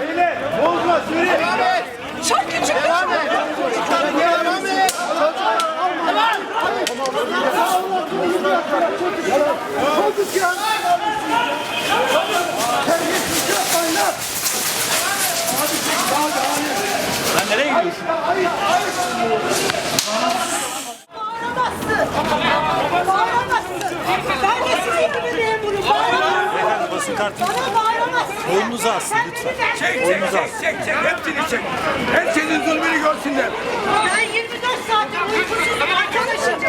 Beyler bozma süre. Çok küçük. Devam et. Devam et. Çocuk ya. Terbiyesiz yapmayın lan. Lan nereye gidiyorsun? Bağıramazsın. Bağıramazsın. Ben de sizin gibi memurum. Bağıramazsın. Beyefendi basın kartı. Bana bağıramazsın. Boynunuzu asın lütfen. Çek çek çek çek çek hepsini çek. Herkesin zulmünü görsünler. Ben 24 saattir uykusuzum arkadaşım.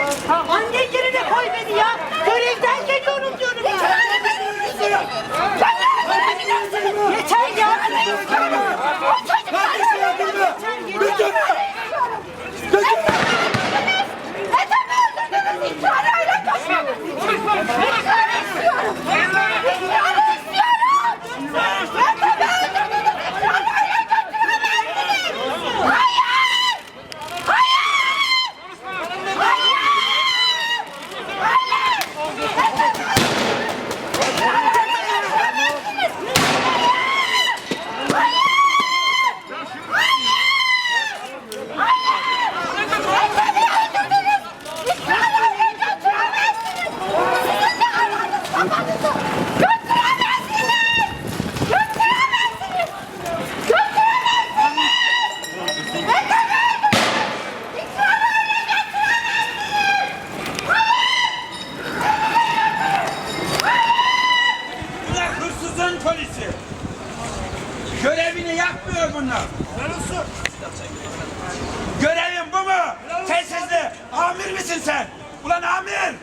Görevini yapmıyor bunlar. Görevin bu mu? Telsizli. Amir misin sen? Ulan amir.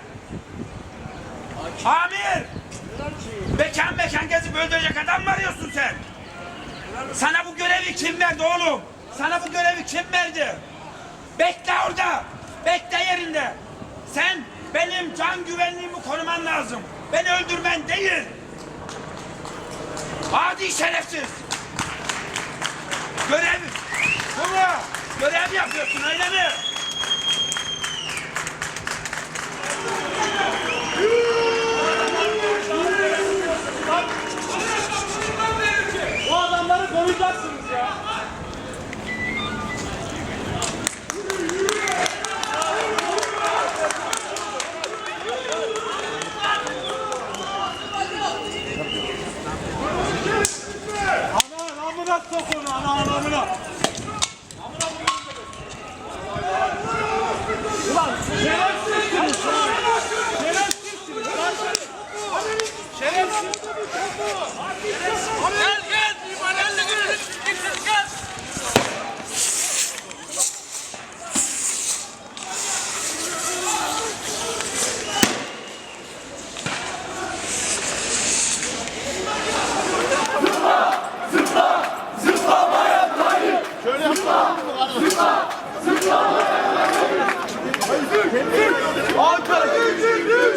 Amir. Mekan mekan gezip öldürecek adam mı arıyorsun sen? Sana bu görevi kim verdi oğlum? Sana bu görevi kim verdi? Bekle orada. Bekle yerinde. Sen benim can güvenliğimi koruman lazım. Beni öldürmen değil. Adi şerefsiz. Görev. Mu? Görev yapıyorsun öyle mi? sok onu ana anamına. Ulan şerefsizsiniz. Şerefsizsiniz. Şerefsizsiniz. Şerefsizsiniz. Süper! Süper! Ankara gücü!